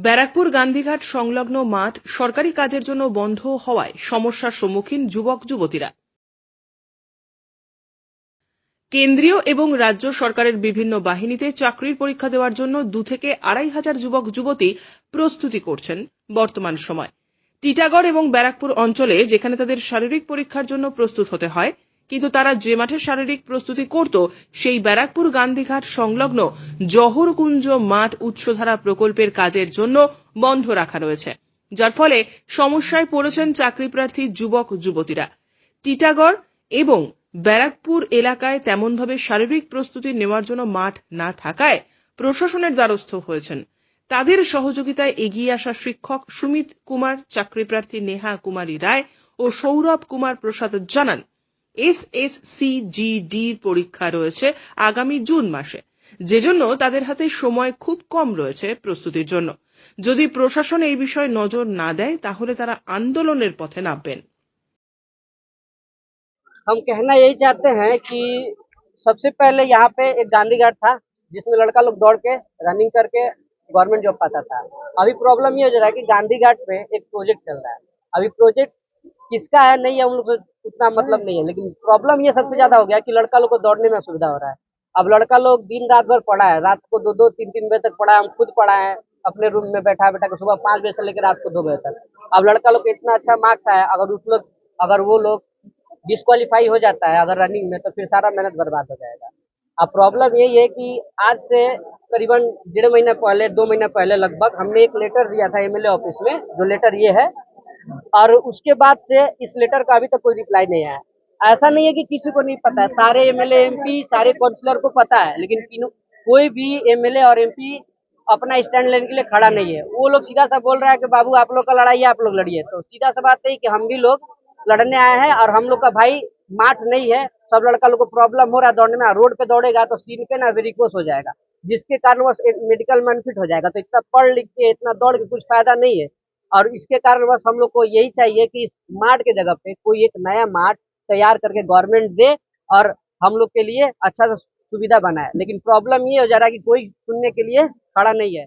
ব্যারাকপুর গান্ধীঘাট সংলগ্ন মাঠ সরকারি কাজের জন্য বন্ধ হওয়ায় সমস্যার সম্মুখীন যুবক যুবতীরা। কেন্দ্রীয় এবং রাজ্য সরকারের বিভিন্ন বাহিনীতে চাকরির পরীক্ষা দেওয়ার জন্য দু থেকে আড়াই হাজার যুবক যুবতী প্রস্তুতি করছেন বর্তমান সময়। টিটাগড় এবং ব্যারাকপুর অঞ্চলে যেখানে তাদের শারীরিক পরীক্ষার জন্য প্রস্তুত হতে হয় কিন্তু তারা যে মাঠে শারীরিক প্রস্তুতি করত, সেই ব্যারাকপুর গান্ধীঘাট সংলগ্ন জহরকুঞ্জ মাঠ উৎসধারা প্রকল্পের কাজের জন্য বন্ধ রাখা রয়েছে। যার ফলে সমস্যায় পড়েছেন চাকরিপ্রার্থী যুবক, যুবতীরা। টিটাগড় এবং ব্যারাকপুর এলাকায় তেমনভাবে শারীরিক প্রস্তুতি নেওয়ার জন্য মাঠ না থাকায় প্রশাসনের দ্বারস্থ হয়েছেন। তাদের সহযোগিতায় এগিয়ে আসা শিক্ষক সুমিত কুমার চাকরিপ্রার্থী নেহা কুমারী রায় ও সৌরভ কুমার প্রসাদ জানান এস এস সিজিডির পরীক্ষা রয়েছে আগামী জুন মাসে যেজন্য তাদের হাতে সময় খুব কম রয়েছে প্রস্তুতির জন্য যদি প্রশাসন এই বিষয়ে নজর না দেয় তাহলে তারা আন্দোলনের পথে নামবেন हम कहना यही चाहते हैं कि सबसे पहले यहाँ पे एक गांधी घाट था जिसमें लड़का लोग दौड़ के रनिंग करके गवर्नमेंट जॉब पाता था अभी प्रॉब्लम ये हो जा रहा है कि गांधी घाट पे एक प्रोजेक्ट चल रहा है अभी प्रोजेक्ट किसका है, नहीं है हम लोग उतना मतलब नहीं है। लेकिन प्रॉब्लम ये सबसे ज़्यादा हो गया कि लड़का लोग को दौड़ने में असुविधा हो रहा है। अब लड़का लोग दिन रात भर पढ़ा है, रात को दो दो तीन तीन बजे तक पढ़ा है, हम खुद पढ़ा है, अपने रूम में बैठा बैठा के सुबह पाँच बजे से लेकर रात को दो बजे तक। अब लड़का लोग इतना अच्छा मार्क्स है अगर उस लोग, अगर वो लोग डिस्qualify हो जाता है, अगर रनिंग में तो फिर सारा मेहनत बर्बाद हो जाएगा। अब प्रॉब्लम यही है कि आज से करीबन डेढ़ महीना पहले, दो महीना पहले लगभग हमने एक लेटर दिया था एमएलए ऑफ़िस में, जो लेटर ये है और उसके बाद से इस लेटर का अभी तक कोई रिप्लाई नहीं आया। ऐसा नहीं है कि किसी को नहीं पता है। सारे एमएलए एमपी सारे काउंसिलर को पता है, लेकिन कोई भी एमएलए और एमपी अपना स्टैंड लेने के लिए खड़ा नहीं है। वो लोग सीधा सा बोल रहा है कि, बाबू, आप लोग का लड़ाई है, आप लोग लड़िए। तो सीधा सा बात है कि हम भी लोग लड़ने आए हैं और हम लोग का भाई माठ नहीं है। सब लड़का लोग को प्रॉब्लम हो रहा है दौड़ने में रोड पे दौड़ेगा तो सीन पे ना वेरिकोस हो जाएगा, जिसके कारण वो मेडिकल में अनफिट हो जाएगा। तो इतना पढ़ लिख के, इतना दौड़ के कुछ फ़ायदा नहीं है। और इसके कारण बस हम लोग को यही चाहिए कि इस मार्ट के जगह पे कोई एक नया मार्ट तैयार करके गवर्नमेंट दे और हम लोग के लिए अच्छा सा सुविधा बनाए लेकिन प्रॉब्लम ये हो जा रहा है कि कोई सुनने के लिए खड़ा नहीं है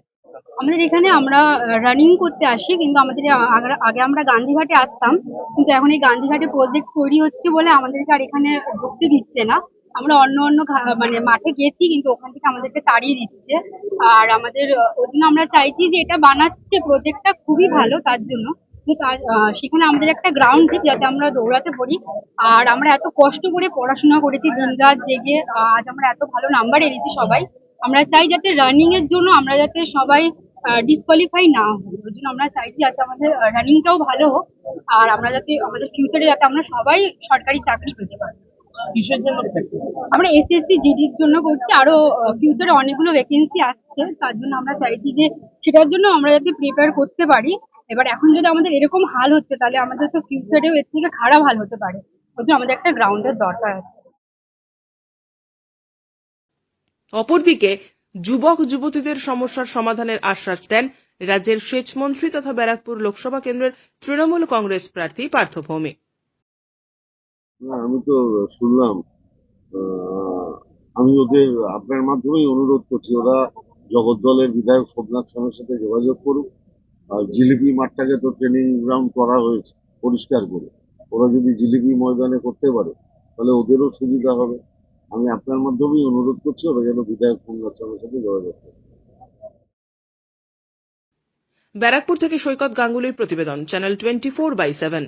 আমাদের এখানে আমরা রানিং করতে আসি কিন্তু আমাদের আ- আগে- আগে আমরা গান্ধীঘাটে আসতাম কিন্তু এখন এই গান্ধীঘাটে প্রজেক্ট তৈরি হচ্ছে বলে আমাদেরকে আর এখানে ঢুকতে দিচ্ছে না আমরা অন্য অন্য মানে মাঠে গেছি কিন্তু ওখান থেকে আমাদেরকে তাড়িয়ে দিচ্ছে। আর আমাদের ওই জন্য আমরা চাইছি যে এটা বানাচ্ছে প্রজেক্টটা খুবই ভালো তার জন্য। আহ, সেখানে আমাদের একটা গ্রাউন্ড ঠিক যাতে আমরা দৌড়াতে পারি। আর আমরা এত কষ্ট করে পড়াশোনা করেছি দিন রাত জেগে আজ আমরা এত ভালো নাম্বার এনেছি সবাই। আমরা চাই যাতে রানিং এর জন্য আমরা যাতে সবাই ডিসকোয়ালিফাই না হই। ওই জন্য আমরা চাইছি যাতে আমাদের রানিংটাও ভালো হোক। আর আমরা যাতে আমাদের ফিউচারে যাতে আমরা সবাই সরকারি চাকরি পেতে পারি। আমরা এসএসসি জিডির জন্য করছি। আরও ফিউচারে অনেকগুলো ভ্যাকেন্সি আসছে। তার জন্য আমরা চাইছি যে সেটার জন্য আমরা যাতে প্রিপেয়ার করতে পারি। এবার এখন যদি আমাদের এরকম হাল হচ্ছে তাহলে আমাদের তো ফিউচারেও এর থেকে খারাপ হাল হতে পারে। ওই জন্য আমাদের একটা গ্রাউন্ডের দরকার আছে। অপরদিকে যুবক যুবতীদের সমস্যার সমাধানের আশ্বাস দেন রাজ্যের সেচ মন্ত্রী তথা ব্যারাকপুর লোকসভা কেন্দ্রের তৃণমূল কংগ্রেস প্রার্থী পার্থ ভৌমিক। আমি তো শুনলাম আমি ওদের, আপনার মাধ্যমেই অনুরোধ করছি, ওরা জগদ্দলের বিধায়ক সোমনাথ স্বামীর সাথে যোগাযোগ করুক, আর জিলিপি মাঠটাকে তো ট্রেনিং গ্রাউন্ড করা হয়েছে, পরিষ্কার করে। ওরা যদি জিলিপি ময়দানে করতে পারে, তাহলে ওদেরও সুবিধা হবে। আমি আপনার মাধ্যমেই অনুরোধ করছি, ওরা যেন বিধায়ক সোমনাথ স্বামীর সাথে যোগাযোগ করে। ব্যারাকপুর থেকে সৈকত গাঙ্গুলির প্রতিবেদন channel twenty four by seven